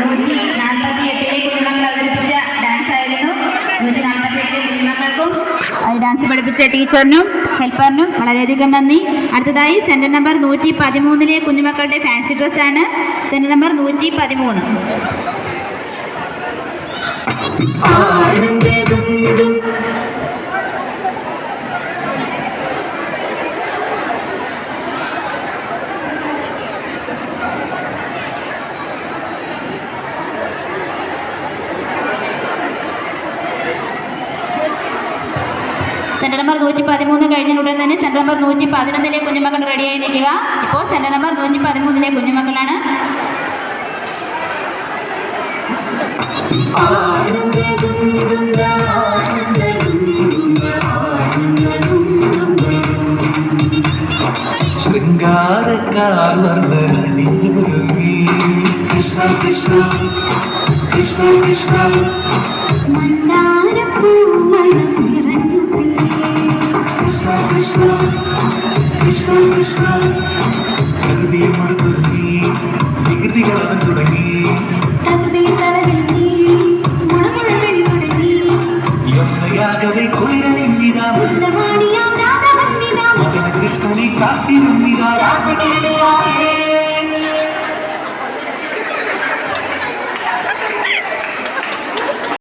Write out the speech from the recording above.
Dance dance പഠിപ്പിച്ച ടീച്ചറിനും ഹെൽപ്പറിനും വളരെയധികം നന്ദി. അടുത്തതായി സെന്റർ നമ്പർ നൂറ്റി പതിമൂന്നിലെ കുഞ്ഞുമക്കളുടെ ഫാൻസി ഡ്രസ്സാണ് സെന്റർ നമ്പർ നൂറ്റി പതിമൂന്ന് സെന്റർ നമ്പർ നൂറ്റി പതിമൂന്ന് കഴിഞ്ഞ ഉടൻ തന്നെ സെന്റർ നമ്പർ നൂറ്റി പതിനൊന്നിലെ കുഞ്ഞുമക്കൾ റെഡിയായി നിൽക്കുക. ഇപ്പോൾ സെന്റർ നമ്പർ നൂറ്റി പതിമൂന്നിലെ കുഞ്ഞുമക്കളാണ്. ശൃംഗാരക്കാർ വർണ കൃഷ്ണ കൃഷ്ണ. വികൃതികളാണ് തുടങ്ങി യമുനയാകവേ കുളിരണിന്തിരാ മകന കൃഷ്ണനെ കാത്തിരുന്നിരാ രാസകീലയായേ